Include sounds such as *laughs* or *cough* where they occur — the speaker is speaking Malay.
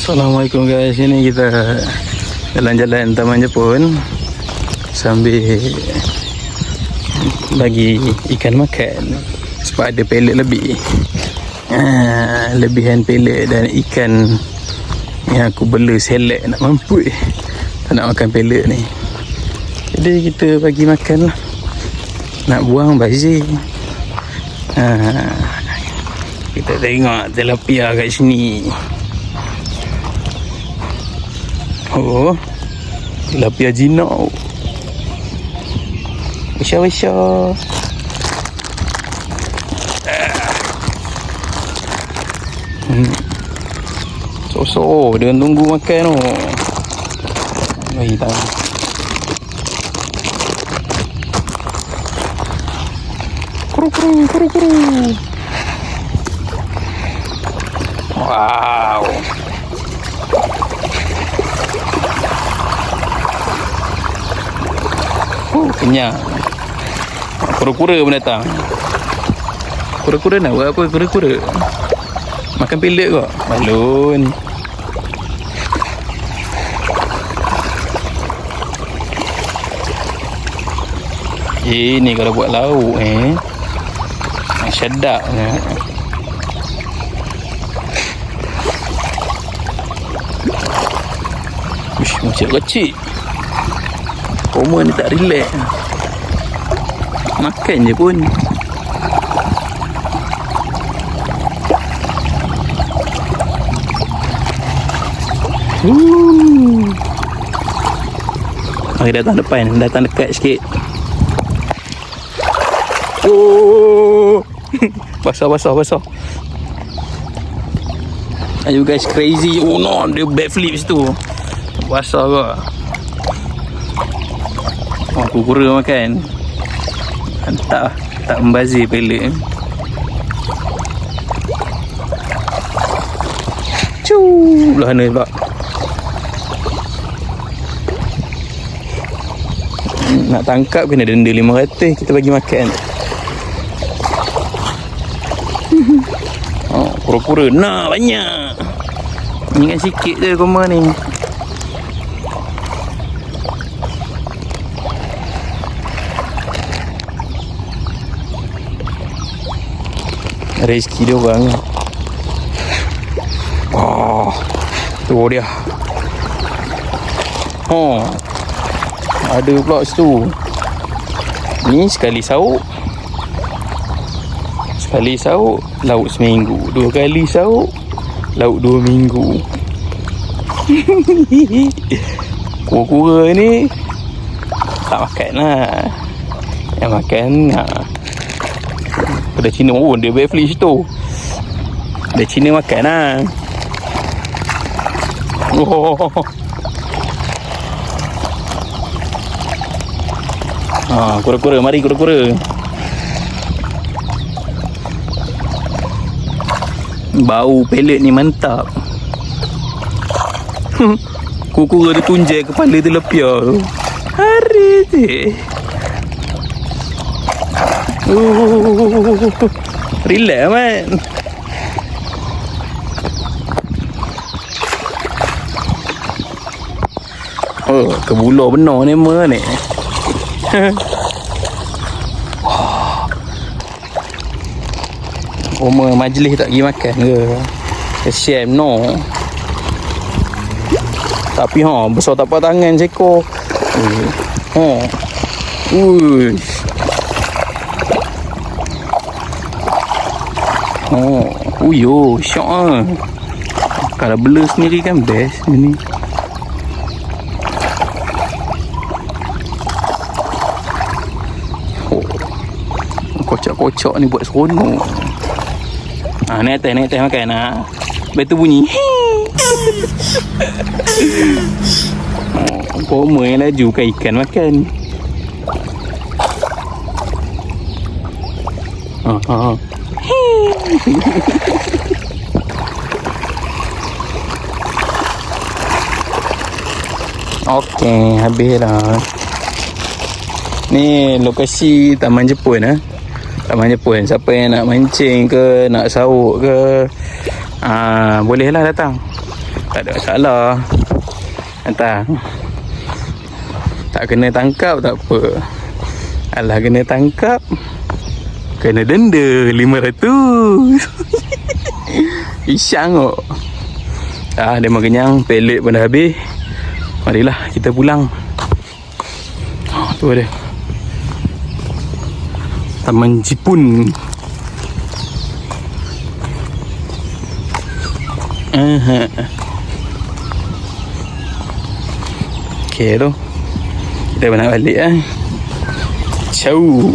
Assalamualaikum guys. Ini kita Jalan-jalan Taman Jepun Sambil Bagi ikan makan Sebab ada pelet lebih. Ah, Lebihan pelet dan ikan Yang aku bela selek Nak mampu. Tak nak makan pelet ni. Jadi kita bagi makan lah. Nak buang bazir. Ah, Kita tengok tilapia kat sini Oh, tilapia jinak. Wesya wesya. Hmm. So so, dia tunggu makan tu. Bagi tahu. Kuru kuru kuru kuru. Wow. Kenyang. Kura-kura pun datang. Kura-kura nak buat apa kura-kura? Makan pelet kok? Balon. Ini kalau buat lauk eh. Sedap ni. Uish, macam kecil. Koma ni tak relax. Makan je pun. Hmm. Mari datang depan Datang dekat sikit. Oh. *laughs* Basah basah basah. Ayo guys crazy? Oh no Dia backflip situ. Basah ke Oh, kura makan. Tak tak membazir pelik. Cu, belah mana pula. Nak tangkap kena denda 500 kita bagi makan. *laughs* Oh, kura-kura. Nah, banyak. Kan sikit je koma ni. Rezeki dia orang. Oh Tu dia. Oh Ada pula situ. Ni sekali sauk. Sekali sauk Lauk seminggu. Dua kali sauk Lauk dua minggu. *laughs* Kura-kura ni. Tak makan lah. Yang makan ha. Kedai Cina pun dia backflip situ Kedai Cina makan lah. Oh. *laughs* Ha, kura-kura, mari kura-kura. Bau pelet ni mantap. *laughs* Kura-kura dia tunjai kepala dia lepia. Hari je. Uh, relax man. Oh, kebulo benar ni mer ni. Oma majlis tak pergi makan ke? Kesian no. Tapi ha, besar tak apa tangan seko. Ha. Uish. Oh, uyo, syok ah. Kalau bela sendiri kan best ni. Oh. Kocok-kocok ni buat seronok. Ah, ni atas, ni atas makan ah. Betul bunyi. oh, Koma yang laju kan ikan makan. Ah, ah, ah. Okey, habis lah. Ni lokasi Taman Jepun eh. Taman Jepun. Siapa yang nak mancing ke, nak sauk ke, ah bolehlah datang. Tak ada masalah. Hantar. Tak kena tangkap tak apa. Alah kena tangkap. Kena denda 500. Isang kok. Ah, dia makan kenyang, pelet pun dah habis. Marilah kita pulang. Oh, tu dia. Taman Jipun. Aha. Okay tu. Kita nak balik eh. Ciao.